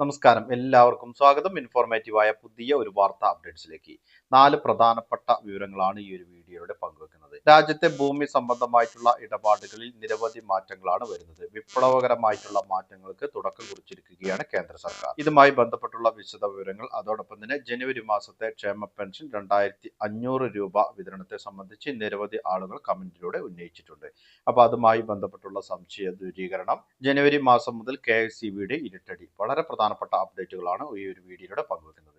നമസ്കാരം. എല്ലാവർക്കും സ്വാഗതം. ഇൻഫോർമേറ്റീവായ പുതിയ ഒരു വാർത്താ അപ്ഡേറ്റ്സിലേക്ക്. നാല് പ്രധാനപ്പെട്ട വിവരങ്ങളാണ് ഈ ഒരു വീഡിയോയുടെ പങ്കുവെക്കുന്നത്. രാജ്യത്തെ ഭൂമി സംബന്ധമായിട്ടുള്ള ഇടപാടുകളിൽ നിരവധി മാറ്റങ്ങളാണ് വരുന്നത്. വിപ്ലവകരമായിട്ടുള്ള മാറ്റങ്ങൾക്ക് തുടക്കം കുറിച്ചിരിക്കുകയാണ് കേന്ദ്ര സർക്കാർ. ഇതുമായി ബന്ധപ്പെട്ടുള്ള വിശദ വിവരങ്ങൾ അതോടൊപ്പം തന്നെ ജനുവരി മാസത്തെ ക്ഷേമ പെൻഷൻ രണ്ടായിരത്തി അഞ്ഞൂറ് രൂപ വിതരണത്തെ സംബന്ധിച്ച് നിരവധി ആളുകൾ കമന്റിലൂടെ ഉന്നയിച്ചിട്ടുണ്ട്. അപ്പൊ അതുമായി ബന്ധപ്പെട്ടുള്ള സംശയ ദൂരീകരണം. ജനുവരി മാസം മുതൽ കെ എസ് സി ബിയുടെ ഇരുട്ടടി. വളരെ പ്രധാനപ്പെട്ട അപ്ഡേറ്റുകളാണ് ഈ ഒരു വീഡിയോയുടെ പങ്കുവെക്കുന്നത്.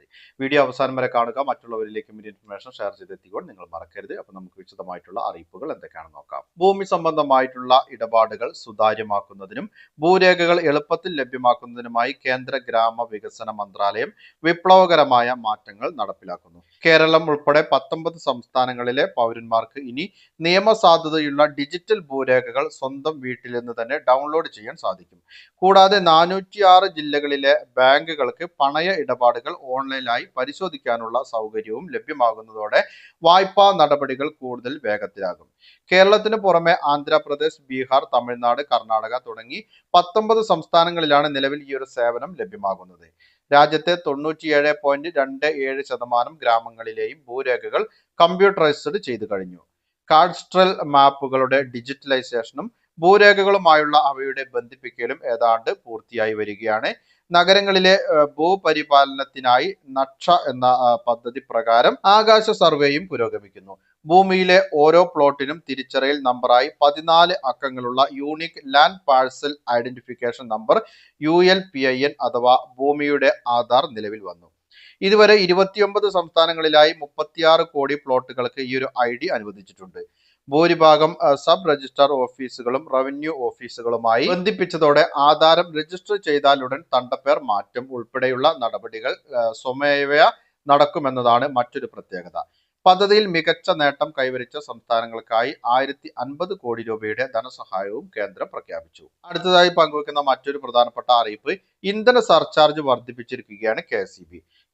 വീഡിയോ അവസാനം വരെ കാണുക. മറ്റുള്ളവരിലേക്കും ഇതിന്റെ ഇൻഫർമേഷൻ ഷെയർ ചെയ്തെത്തിക്കൊണ്ട് നിങ്ങൾ മറക്കരുത്. അപ്പൊ നമുക്ക് വിശദമായിട്ടുള്ള അറിയിപ്പുകൾ എന്തൊക്കെയാണെന്ന് നോക്കാം. ഭൂമി സംബന്ധമായിട്ടുള്ള ഇടപാടുകൾ സുതാര്യമാക്കുന്നതിനും ഭൂരേഖകൾ എളുപ്പത്തിൽ ലഭ്യമാക്കുന്നതിനുമായി കേന്ദ്ര ഗ്രാമ വികസന മന്ത്രാലയം വിപ്ലവകരമായ മാറ്റങ്ങൾ നടപ്പിലാക്കുന്നു. കേരളം ഉൾപ്പെടെ പത്തൊമ്പത് സംസ്ഥാനങ്ങളിലെ പൗരന്മാർക്ക് ഇനി നിയമസാധുതയുള്ള ഡിജിറ്റൽ ഭൂരേഖകൾ സ്വന്തം വീട്ടിൽ നിന്ന് തന്നെ ഡൗൺലോഡ് ചെയ്യാൻ സാധിക്കും. കൂടാതെ നാനൂറ്റിയാറ് ജില്ലകളിലെ ബാങ്കുകൾക്ക് പണയ ഇടപാടുകൾ ഓൺലൈനായി പരിശോധിക്കാനുള്ള സൗകര്യവും ലഭ്യമാകുന്നതോടെ വായ്പാ നടപടികൾ കൂടുതൽ വേഗത്തിലാകും. കേരളത്തിന് പുറമെ ആന്ധ്രാപ്രദേശ് ബീഹാർ തമിഴ്നാട് കർണാടക തുടങ്ങി പത്തൊമ്പത് സംസ്ഥാനങ്ങളിലാണ് നിലവിൽ ഈ ഒരു സേവനം ലഭ്യമാകുന്നത്. രാജ്യത്തെ തൊണ്ണൂറ്റിയേഴ് പോയിന്റ് രണ്ട് ഏഴ് ശതമാനം ഗ്രാമങ്ങളിലെയും ഭൂരേഖകൾ കമ്പ്യൂട്ടറൈസ്ഡ് ചെയ്തു കഴിഞ്ഞു. കാഡ്സ്ട്രൽ മാപ്പുകളുടെ ഡിജിറ്റലൈസേഷനും ഭൂരേഖകളുമായുള്ള അവയുടെ ബന്ധിപ്പിക്കലും ഏതാണ്ട് പൂർത്തിയായി വരികയാണ്. നഗരങ്ങളിലെ ഭൂപരിപാലനത്തിനായി നക്ഷ എന്ന പദ്ധതി പ്രകാരം ആകാശ സർവേയും പുരോഗമിക്കുന്നു. ഭൂമിയിലെ ഓരോ പ്ലോട്ടിനും തിരിച്ചറിയൽ നമ്പറായി പതിനാല് അക്കങ്ങളുള്ള unique land parcel identification number U L P I N അഥവാ ഭൂമിയുടെ ആധാർ നിലവിൽ വന്നു. ഇതുവരെ ഇരുപത്തിയൊമ്പത് സംസ്ഥാനങ്ങളിലായി മുപ്പത്തിയാറ് കോടി പ്ലോട്ടുകൾക്ക് ഈ ഒരു ഐ ഡി അനുവദിച്ചിട്ടുണ്ട്. ഭൂരിഭാഗം സബ് രജിസ്ട്രാർ ഓഫീസുകളും റവന്യൂ ഓഫീസുകളുമായി ബന്ധിപ്പിച്ചതോടെ ആധാരം രജിസ്റ്റർ ചെയ്താലുടൻ തണ്ടപ്പേർ മാറ്റം ഉൾപ്പെടെയുള്ള നടപടികൾ സ്വമേവയ നടക്കുമെന്നതാണ് മറ്റൊരു പ്രത്യേകത. പദ്ധതിയിൽ മികച്ച നേട്ടം കൈവരിച്ച സംസ്ഥാനങ്ങൾക്കായി ആയിരത്തി അൻപത് കോടി രൂപയുടെ ധനസഹായവും കേന്ദ്രം പ്രഖ്യാപിച്ചു. അടുത്തതായി പങ്കുവെക്കുന്ന മറ്റൊരു പ്രധാനപ്പെട്ട അറിയിപ്പ് ഇന്ധന സർചാർജ് വർദ്ധിപ്പിച്ചിരിക്കുകയാണ് കെ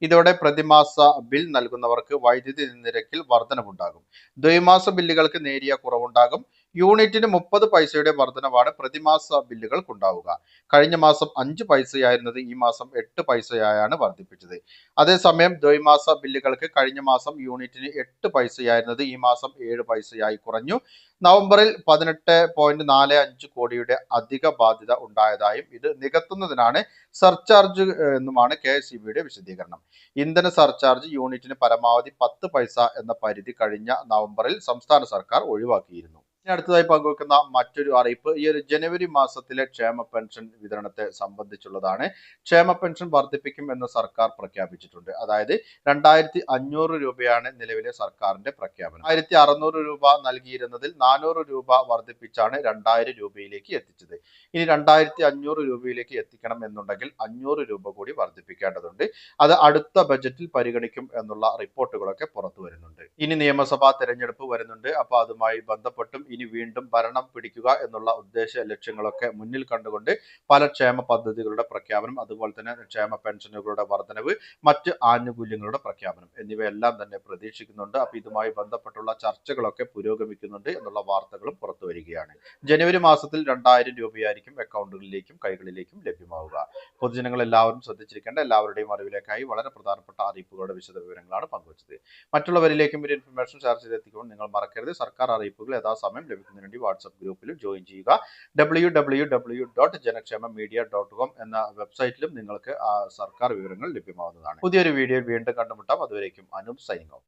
ഇതോടെ പ്രതിമാസ ബിൽ നൽകുന്നവർക്ക് വൈദ്യുതി നിരക്കിൽ വർധനവുണ്ടാകും. ദ്വൈമാസ ബില്ലുകൾക്ക് നേരിയ കുറവുണ്ടാകും. യൂണിറ്റിന് മുപ്പത് പൈസയുടെ വർധനവാണ് പ്രതിമാസ ബില്ലുകൾക്കുണ്ടാവുക. കഴിഞ്ഞ മാസം അഞ്ച് പൈസയായിരുന്നത് ഈ മാസം എട്ട് പൈസയായാണ് വർദ്ധിപ്പിച്ചത് അതേസമയം ദ്വൈമാസ ബില്ലുകൾക്ക് കഴിഞ്ഞ മാസം യൂണിറ്റിന് എട്ട് പൈസയായിരുന്നത് ഈ മാസം ഏഴ് പൈസയായി കുറഞ്ഞു. നവംബറിൽ പതിനെട്ട് പോയിന്റ് നാല് അഞ്ച് കോടിയുടെ അധിക ബാധ്യത ഉണ്ടായതായും ഇത് നികത്തുന്നതിനാണ് സർചാർജ് എന്നുമാണ് കെ എസ് വിശദീകരണം. ഇന്ധന സർചാർജ് യൂണിറ്റിന് പരമാവധി പത്ത് പൈസ എന്ന പരിധി കഴിഞ്ഞ നവംബറിൽ സംസ്ഥാന സർക്കാർ ഒഴിവാക്കിയിരുന്നു. അടുത്തതായി പങ്കുവെക്കുന്ന മറ്റൊരു അറിയിപ്പ് ഈ ഒരു ജനുവരി മാസത്തിലെ ക്ഷേമ പെൻഷൻ വിതരണത്തെ സംബന്ധിച്ചുള്ളതാണ്. ക്ഷേമ പെൻഷൻ വർദ്ധിപ്പിക്കും എന്ന് സർക്കാർ പ്രഖ്യാപിച്ചിട്ടുണ്ട്. അതായത് രണ്ടായിരത്തി അഞ്ഞൂറ് രൂപയാണ് നിലവിലെ സർക്കാരിന്റെ പ്രഖ്യാപനം. ആയിരത്തി അറുന്നൂറ് രൂപ നൽകിയിരുന്നതിൽ നാനൂറ് രൂപ വർദ്ധിപ്പിച്ചാണ് രണ്ടായിരം രൂപയിലേക്ക് എത്തിച്ചത്. ഇനി രണ്ടായിരത്തി അഞ്ഞൂറ് രൂപയിലേക്ക് എത്തിക്കണം എന്നുണ്ടെങ്കിൽ അഞ്ഞൂറ് രൂപ കൂടി വർദ്ധിപ്പിക്കേണ്ടതുണ്ട്. അത് അടുത്ത ബജറ്റിൽ പരിഗണിക്കും എന്നുള്ള റിപ്പോർട്ടുകളൊക്കെ പുറത്തു വരുന്നുണ്ട് ഇനി നിയമസഭാ തെരഞ്ഞെടുപ്പ് വരുന്നുണ്ട്. അപ്പൊ അതുമായി ബന്ധപ്പെട്ടും ഇനി വീണ്ടും ഭരണം പിടിക്കുക എന്നുള്ള ഉദ്ദേശ ലക്ഷ്യങ്ങളൊക്കെ മുന്നിൽ കണ്ടുകൊണ്ട് പല ക്ഷേമ പദ്ധതികളുടെ പ്രഖ്യാപനം അതുപോലെ തന്നെ ക്ഷേമ പെൻഷനുകളുടെ വർധനവ് മറ്റ് ആനുകൂല്യങ്ങളുടെ പ്രഖ്യാപനം എന്നിവയെല്ലാം തന്നെ പ്രതീക്ഷിക്കുന്നുണ്ട്. അപ്പൊ ഇതുമായി ബന്ധപ്പെട്ടുള്ള ചർച്ചകളൊക്കെ പുരോഗമിക്കുന്നുണ്ട് എന്നുള്ള വാർത്തകളും പുറത്തു വരികയാണ്. ജനുവരി മാസത്തിൽ രണ്ടായിരം രൂപയായിരിക്കും അക്കൗണ്ടുകളിലേക്കും കൈകളിലേക്കും ലഭ്യമാവുക. പൊതുജനങ്ങൾ എല്ലാവരും ശ്രദ്ധിച്ചിരിക്കേണ്ട എല്ലാവരുടെയും അറിവിലേക്കായി വളരെ പ്രധാനപ്പെട്ട അറിയിപ്പുകളുടെ വിശദ വിവരങ്ങളാണ് പങ്കുവച്ചത്. മറ്റുള്ളവരിലേക്കും ഒരു ഇൻഫർമേഷൻ ഷെയർ ചെയ്തെത്തിക്കുമ്പോൾ നിങ്ങൾ മറക്കരുത്. സർക്കാർ അറിയിപ്പുകൾ യഥാസമയം ലഭിക്കുന്നതിന് വേണ്ടി വാട്സപ്പ് ഗ്രൂപ്പിൽ ജോയിൻ ചെയ്യുക. W W W dot Janakshema media dot com എന്ന വെബ്സൈറ്റിലും നിങ്ങൾക്ക് സർക്കാർ വിവരങ്ങൾ ലഭ്യമാവുന്നതാണ് പുതിയൊരു വീഡിയോയിൽ വീണ്ടും കണ്ടുമുട്ടാം. അതുവരേക്കും അനൂപ് സൈനിങ്